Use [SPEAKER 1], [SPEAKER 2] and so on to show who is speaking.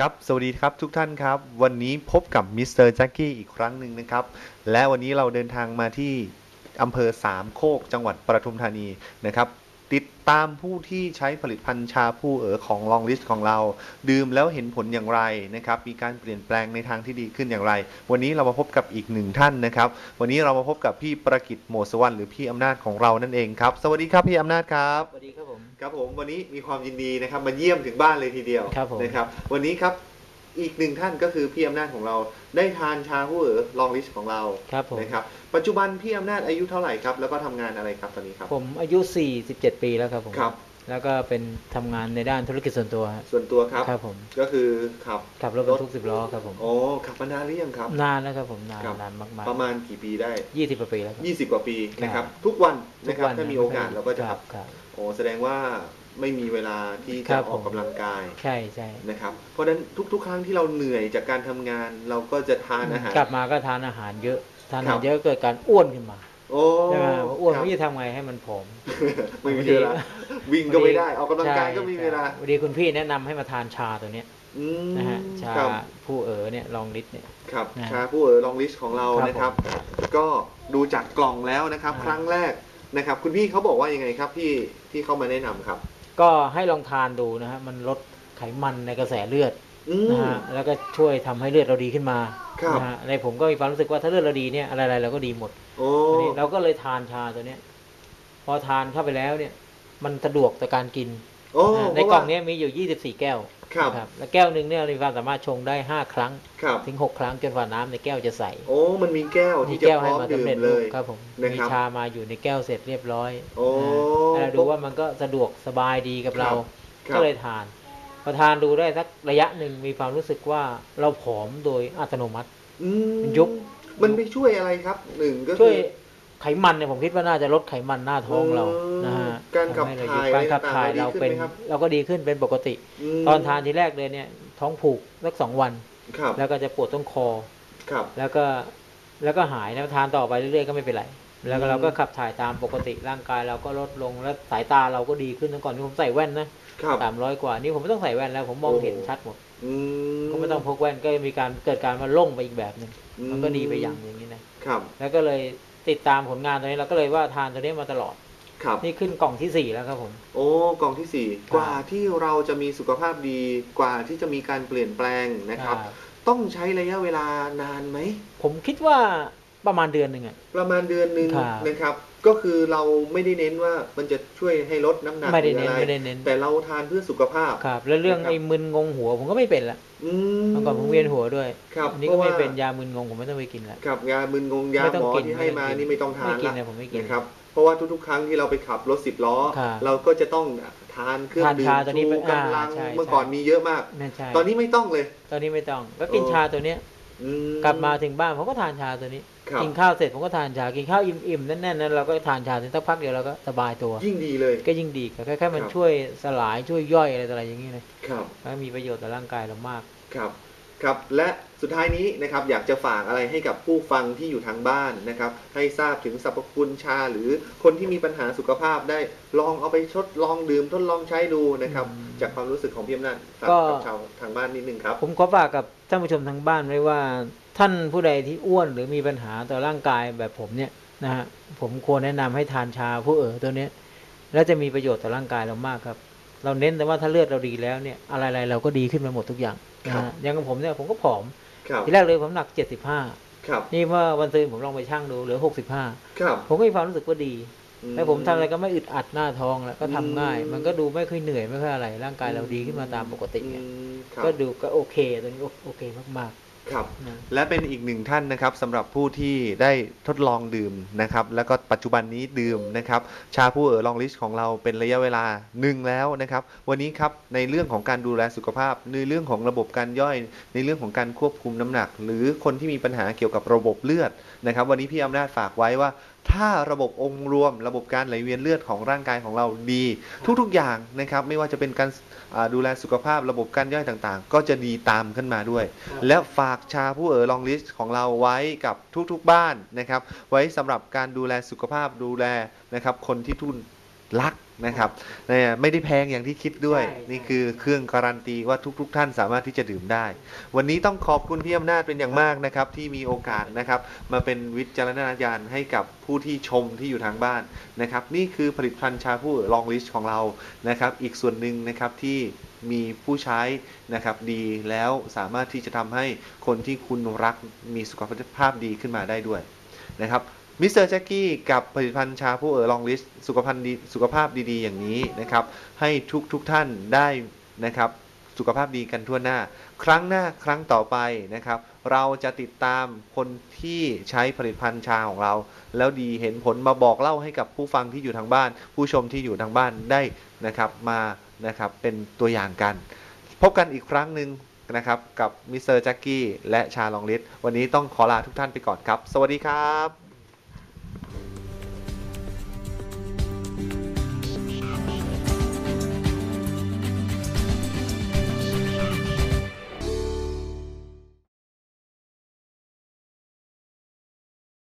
[SPEAKER 1] ครับ สวัสดีครับทุกท่านครับ วันนี้พบกับมิสเตอร์แจ็คกี้อีกครั้งหนึ่งนะครับ และวันนี้เราเดินทางมาที่อำเภอสามโคกจังหวัดปทุมธานีนะครับ ติดตามผู้ที่ใช้ผลิตภัณฑ์ชาผู้เอ๋อของลองลิสต์ของเรา ดื่มแล้วเห็นผลอย่างไรนะครับ มีการเปลี่ยนแปลงในทางที่ดีขึ้นอย่างไร วันนี้เรามาพบกับอีกหนึ่งท่านนะครับ วันนี้เรามาพบกับพี่ประกิตโมสวรรค์หรือพี่อำนาจของเรานั่นเองครับ สวัสดีครับพี่อำนาจครับ
[SPEAKER 2] สวัสดี ครับผม
[SPEAKER 1] ครับผมวันนี้มีความยินดีนะครับมาเยี่ยมถึงบ้านเลยทีเดียว
[SPEAKER 2] ครับผม
[SPEAKER 1] นะครับ วันนี้ครับอีกหนึ่งท่านก็คือพี่อำนาจของเราได้ทานชาผู้เอ๋อลองลิสของเรา
[SPEAKER 2] ครับผม
[SPEAKER 1] นะครับปัจจุบันพี่อำนาจอายุเท่าไหร่ครับแล้วก็ทำงานอะไรครับตอนนี้ครับ
[SPEAKER 2] ผมอายุ 47 ปีแล้วครับผม
[SPEAKER 1] ครับ
[SPEAKER 2] แล้วก็เป็นทำงานในด้านธุรกิจส่วนตัวฮะ
[SPEAKER 1] ส่วนตัวครับ
[SPEAKER 2] ครับผม
[SPEAKER 1] ก็คือขับ
[SPEAKER 2] ขับรถบรรทุกสิบล้อครับผม
[SPEAKER 1] โอ้ขับมานานหรือยังครับ
[SPEAKER 2] นานแล้วครับผมนาน
[SPEAKER 1] ครับ
[SPEAKER 2] นานมาก
[SPEAKER 1] ประมาณกี่ปีได้
[SPEAKER 2] ๆยี่สิบกว่าปีแล้วครับ
[SPEAKER 1] 20กว่าปีนะครับ
[SPEAKER 2] ครับ
[SPEAKER 1] ทุกวัน
[SPEAKER 2] ทุ
[SPEAKER 1] นะ
[SPEAKER 2] ก
[SPEAKER 1] ครับ
[SPEAKER 2] วัน
[SPEAKER 1] ถ้ามีโอกาสเราก็จะ
[SPEAKER 2] ค
[SPEAKER 1] ขั
[SPEAKER 2] รั
[SPEAKER 1] บบ
[SPEAKER 2] ครับ
[SPEAKER 1] โอ้แสดงว่าไม่มีเวลาที่
[SPEAKER 2] ครั
[SPEAKER 1] จะ
[SPEAKER 2] บ
[SPEAKER 1] ออก
[SPEAKER 2] ผม
[SPEAKER 1] กำลังกาย
[SPEAKER 2] ใช่ใช่
[SPEAKER 1] นะครับ เพราะฉะนั้นทุก ๆ ครั้งที่เราเหนื่อยจากการทำงาน เราก็จะทานอาหาร
[SPEAKER 2] กลับมาก็ทานอาหารเยอะทานอา
[SPEAKER 1] ครั
[SPEAKER 2] หาร
[SPEAKER 1] บ
[SPEAKER 2] เยอะเกิดการอ้วนขึ้นมา
[SPEAKER 1] โอ้
[SPEAKER 2] ใช่ไหมพออ้วน
[SPEAKER 1] ครับ
[SPEAKER 2] ไม่รู้จะทำไงให้มันผอม
[SPEAKER 1] ไม่มีเวลาวิ่งก็ไม่ได้ออกกำลังกายก็ไมมีเวลา
[SPEAKER 2] ใช่วันดีคุณพี่แนะนำให้มาทานชาตัวเนี้ย
[SPEAKER 1] อืม
[SPEAKER 2] นะฮะชา
[SPEAKER 1] ครับ
[SPEAKER 2] ผู้เอ๋อเนี่ยลองลิตเนี่ย
[SPEAKER 1] ครับ
[SPEAKER 2] นะฮะ
[SPEAKER 1] ชาผู้เอ๋อลองลิสของเรา
[SPEAKER 2] ครับ
[SPEAKER 1] นะครับ ก็ดูจากกล่องแล้วนะครับ
[SPEAKER 2] อ่า
[SPEAKER 1] ครั้งแรกนะครับ คุณพี่เขาบอกว่ายังไงครับที่ที่เข้ามาแนะนำครับ
[SPEAKER 2] ก็ให้ลองทานดูนะฮะมันลดไขมันในกระแสเลือด
[SPEAKER 1] อืม
[SPEAKER 2] นะฮะแล้วก็ช่วยทำให้เลือดเราดีขึ้นมา
[SPEAKER 1] ครับ
[SPEAKER 2] นะฮะในผมก็มีความรู้สึกว่าถ้าเลือดเราดีเนี่ยอะไรๆเราก็ดีหมด
[SPEAKER 1] โอ้
[SPEAKER 2] อันนี้เราก็เลยทานชาตัวเนี้ย พอทานเข้าไปแล้วเนี่ย มันสะดวกต่อการกิน
[SPEAKER 1] โอ้
[SPEAKER 2] นะฮะในกล่องเนี้ยมีอยู่ 24 แก้ว
[SPEAKER 1] ครับ
[SPEAKER 2] นะครับแล้วแก้วหนึ่งเนี่ยมีความสามารถชงได้ 5 ครั้ง
[SPEAKER 1] ครับ
[SPEAKER 2] ถึง 6 ครั้งจนกว่าน้ำในแก้วจะใส
[SPEAKER 1] โอ้ มันมีแก้ว
[SPEAKER 2] มี
[SPEAKER 1] ที่จะ
[SPEAKER 2] แก้ว
[SPEAKER 1] พ
[SPEAKER 2] ให้
[SPEAKER 1] ร้อม
[SPEAKER 2] มา
[SPEAKER 1] ดื่
[SPEAKER 2] สำ
[SPEAKER 1] ม
[SPEAKER 2] เร็จ
[SPEAKER 1] เล
[SPEAKER 2] รูป
[SPEAKER 1] ย
[SPEAKER 2] ครับผม
[SPEAKER 1] นะ
[SPEAKER 2] มี
[SPEAKER 1] ครับ
[SPEAKER 2] ชามาอยู่ในแก้วเสร็จเรียบร้อย
[SPEAKER 1] โอ้
[SPEAKER 2] นะฮะเราดูว่ามันก็สะดวกสบายดีกับเรา
[SPEAKER 1] ครับ
[SPEAKER 2] ก็เลยทาน พอทานดูได้สักระยะหนึ่งมีความรู้สึกว่าเราผอมโดยอัตโนมัติ
[SPEAKER 1] อืม
[SPEAKER 2] มันยุบ
[SPEAKER 1] มันไปช่วยอะไรครับหนึ่งก็
[SPEAKER 2] ช่
[SPEAKER 1] คื
[SPEAKER 2] วย
[SPEAKER 1] อ
[SPEAKER 2] ไขมันเนี่ยผมคิดว่าน่าจะลดไขมันหน้าท้องเรา
[SPEAKER 1] อืม
[SPEAKER 2] นะฮะ
[SPEAKER 1] การขับ
[SPEAKER 2] ทำให้เถ่า
[SPEAKER 1] ย
[SPEAKER 2] การขับถ่าย
[SPEAKER 1] อะไรต่างๆ
[SPEAKER 2] เราเป็น
[SPEAKER 1] ดีขึ้นไหมครับ
[SPEAKER 2] เราก็ดีขึ้นเป็นปกติ
[SPEAKER 1] ม
[SPEAKER 2] ตอนทานทีแรกเลยเนี่ย ท้องผูกสักสองวัน
[SPEAKER 1] ครับ
[SPEAKER 2] แล้วก็จะปวดต้นคอ
[SPEAKER 1] ครับ
[SPEAKER 2] แล้วก็แล้วก็หายแล้วทานต่อไปเรื่อยๆก็ไม่เป็นไร แล้วก็
[SPEAKER 1] อืม
[SPEAKER 2] เราก็ขับถ่ายตามปกติร่างกายเราก็ลดลงแล้วสายตาเราก็ดีขึ้นเมื่อก่อนที่ผมใส่แว่นนะครับสามร้อยกว่านี่ผมไม่ต้องใส่แว่นแล้ว ผมมอง
[SPEAKER 1] โอ้
[SPEAKER 2] เห็นชัดหมด
[SPEAKER 1] อืม
[SPEAKER 2] ก็ไม่ต้องพกแว่นก็มีการเกิดการมาล่งไปอีกแบบหนึ่ง
[SPEAKER 1] อื
[SPEAKER 2] มันก็ดีไปอย่างหนึ่งนี่นะครับ แล้วก็เลยติดตามผลงานตัวนี้เราก็เลยว่าทานตัวนี้มาตลอด
[SPEAKER 1] ครับ
[SPEAKER 2] นี่ขึ้นกล่องที่สี่แล้วครับผม
[SPEAKER 1] โอ้กล่องที่สี่
[SPEAKER 2] ครับ
[SPEAKER 1] กว่าที่เราจะมีสุขภาพดีกว่าที่จะมีการเปลี่ยนแปลงนะครับ
[SPEAKER 2] อ่า
[SPEAKER 1] ต้องใช้ระยะเวลานานไหม
[SPEAKER 2] ผมคิดว่า ประมาณเดือนหนึ่งอะ
[SPEAKER 1] ประมาณเดือนหนึ่ง
[SPEAKER 2] ครับ
[SPEAKER 1] นะครับ ก็คือเราไม่ได้เน้นว่ามันจะช่วยให้ลดน้ำหนัก
[SPEAKER 2] ไม่ได้
[SPEAKER 1] หรือ
[SPEAKER 2] เน้น
[SPEAKER 1] อะไร
[SPEAKER 2] ไม่ได้เน้น
[SPEAKER 1] แต่เราทานเพื่อสุขภาพ
[SPEAKER 2] ครับ แล้วเรื่อง
[SPEAKER 1] นะครับ
[SPEAKER 2] ไอ้มึนงงหัวผมก็ไม่เป็นละ
[SPEAKER 1] อืม
[SPEAKER 2] เมื่อก่อนผมเวียนหัวด้วย
[SPEAKER 1] ครับ
[SPEAKER 2] อันนี้
[SPEAKER 1] เพ
[SPEAKER 2] ก็
[SPEAKER 1] ราะว่า
[SPEAKER 2] ไม่เป็นยามึนงงผมไม่ต้องไปกินละ
[SPEAKER 1] ครับยามึนงงยา
[SPEAKER 2] ไม่ต้อ
[SPEAKER 1] ห
[SPEAKER 2] ง
[SPEAKER 1] มอ
[SPEAKER 2] กิน
[SPEAKER 1] ที่ให้มา
[SPEAKER 2] ไม่ต้องกิน
[SPEAKER 1] นี่ไม่ต้องทาน
[SPEAKER 2] ไม่กิน
[SPEAKER 1] ละ
[SPEAKER 2] นะผมไม่กิน
[SPEAKER 1] นะครับเพราะว่าทุกๆ ครั้งที่เราไปขับรถสิบล้อ
[SPEAKER 2] ครับ
[SPEAKER 1] เราก็จะต้องทานเครื่อง
[SPEAKER 2] ทาน
[SPEAKER 1] ดื่ม
[SPEAKER 2] ชาตัวนี้
[SPEAKER 1] ชู
[SPEAKER 2] ไป
[SPEAKER 1] กำลัง
[SPEAKER 2] อ่าใช่
[SPEAKER 1] เมื่อก่อน
[SPEAKER 2] ใช่
[SPEAKER 1] มีเยอะมาก
[SPEAKER 2] ไม่ใช่
[SPEAKER 1] ตอนนี้ไม่ต้องเลย
[SPEAKER 2] ตอนนี้ไม่ต้องก็กิน
[SPEAKER 1] โอ้
[SPEAKER 2] ชาตัวเนี้ย
[SPEAKER 1] อื
[SPEAKER 2] กลับมาถึงบ้านผมก็ทานชาตัวนี้
[SPEAKER 1] ครับ
[SPEAKER 2] กินข้าวเสร็จผมก็ทานชา กินข้าวอิ่มๆแน่นๆนั้นเราก็ทานชาถึงสักพักเดียวเราก็สบายตัว
[SPEAKER 1] ยิ่งดีเลย
[SPEAKER 2] ก็ยิ่งดีครับแค่ๆมัน
[SPEAKER 1] ครับ
[SPEAKER 2] ช่วยสลายช่วยย่อยอะไรต่ออะไรอย่างนี้นะครับแล้วมีประโยชน์ต่อร่างกายเรามาก
[SPEAKER 1] ครับครับและสุดท้ายนี้นะครับอยากจะฝากอะไรให้กับผู้ฟังที่อยู่ทางบ้านนะครับ ให้ทราบถึงสรรพคุณชาหรือคนที่มีปัญหาสุขภาพได้ลองเอาไปทดลองดื่มทดลองใช้ดูนะครับ
[SPEAKER 2] อืม
[SPEAKER 1] จากความรู้สึกของพี่อำนาจฝาก
[SPEAKER 2] ก็
[SPEAKER 1] กับชาวทางบ้านนิดนึงครับ
[SPEAKER 2] ผมขอฝากกับท่านผู้ชมทางบ้านไว้ว่า ท่านผู้ใดที่อ้วนหรือมีปัญหาต่อร่างกายแบบผมเนี่ยนะฮะผมควรแนะนำให้ทานชาผู้เอ๋อตัวเนี้ยแล้วจะมีประโยชน์ต่อร่างกายเรามากครับ เราเน้นแต่ว่าถ้าเลือดเราดีแล้วเนี่ยอะไรๆเราก็ดีขึ้นมาหมดทุกอย่างนะ
[SPEAKER 1] ครั
[SPEAKER 2] ฮะ
[SPEAKER 1] บ
[SPEAKER 2] อย่างกับผมเนี่ยผมก็ผอม
[SPEAKER 1] ครับ
[SPEAKER 2] ทีแรกเลยผมหนัก75
[SPEAKER 1] ครับ
[SPEAKER 2] นี่เมื่อวันซืนผมลองไปชั่งดูเหลือ65
[SPEAKER 1] ครับ
[SPEAKER 2] ผมก็มีความรู้สึกว่าดีแล้วผมทำอะไรก็ไม่อึดอัดหน้าท้องแล้วก็ทำง่าย
[SPEAKER 1] อืม
[SPEAKER 2] มันก็ดูไม่ค่อยเหนื่อยไม่ค่อยอะไร ร่างกายเราดีขึ้นมาตามปกติไง
[SPEAKER 1] อืมครับ
[SPEAKER 2] ก็ดูก็โอเคตัวนี้โอเคมาก
[SPEAKER 1] ครับ
[SPEAKER 2] ๆนะ
[SPEAKER 1] และเป็นอีกหนึ่งท่านนะครับสำหรับผู้ที่ได้ทดลองดื่มนะครับ แล้วก็ปัจจุบันนี้ดื่มนะครับ ชาผู้เอ๋อลองลิสของเราเป็นระยะเวลาหนึ่งแล้วนะครับ วันนี้ครับในเรื่องของการดูแลสุขภาพ ในเรื่องของระบบการย่อย ในเรื่องของการควบคุมน้ำหนัก หรือคนที่มีปัญหาเกี่ยวกับระบบเลือดนะครับ วันนี้พี่อำนาจฝากไว้ว่า ถ้าระบบองค์รวม ระบบการไหลเวียนเลือดของร่างกายของเราดี ทุกๆอย่างนะครับไม่ว่าจะเป็นการดูแลสุขภาพระบบการย่อยต่างๆ ก็จะดีตามขึ้นมาด้วย และฝากชาผู้เอ๋อลองลิสต์ของเราไว้กับทุกๆบ้านนะครับ ไว้สำหรับการดูแลสุขภาพดูแลนะครับคนที่ทุนรัก นะครับเนี่ยไม่ได้แพงอย่างที่คิดด้วย
[SPEAKER 2] ใช่
[SPEAKER 1] นี่คือเครื่องการันตีว่าทุกๆท่านสามารถที่จะดื่มได้ วันนี้ต้องขอบคุณพี่อำนาจเป็นอย่างมากนะครับ ที่มีโอกาสนะครับ มาเป็นวิจารณญาณให้กับผู้ที่ชมที่อยู่ทางบ้านนะครับ นี่คือผลิตภัณฑ์ชาผู้ลองลิสของเรานะครับ อีกส่วนหนึ่งนะครับที่มีผู้ใช้นะครับดีแล้วสามารถที่จะทำให้คนที่คุณรักมีสุขภาพดีขึ้นมาได้ด้วยนะครับ มิสเตอร์แจ็กกี้กับผลิตภัณฑ์ชาผู้เออลองลิสสุขภาพดีสุขภาพดีๆ อย่างนี้นะครับ ให้ทุกทุกท่านได้นะครับสุขภาพดีกันทั่วหน้า ครั้งหน้าครั้งต่อไปนะครับ เราจะติดตามคนที่ใช้ผลิตภัณฑ์ชาของเรา แล้วดีเห็นผลมาบอกเล่าให้กับผู้ฟังที่อยู่ทางบ้าน ผู้ชมที่อยู่ทางบ้านได้นะครับมานะครับเป็นตัวอย่างกัน พบกันอีกครั้งหนึ่งนะครับกับมิสเตอร์แจ็กกี้และชาลองลิสวันนี้ต้องขอลาทุกท่านไปก่อนครับ สวัสดีครับ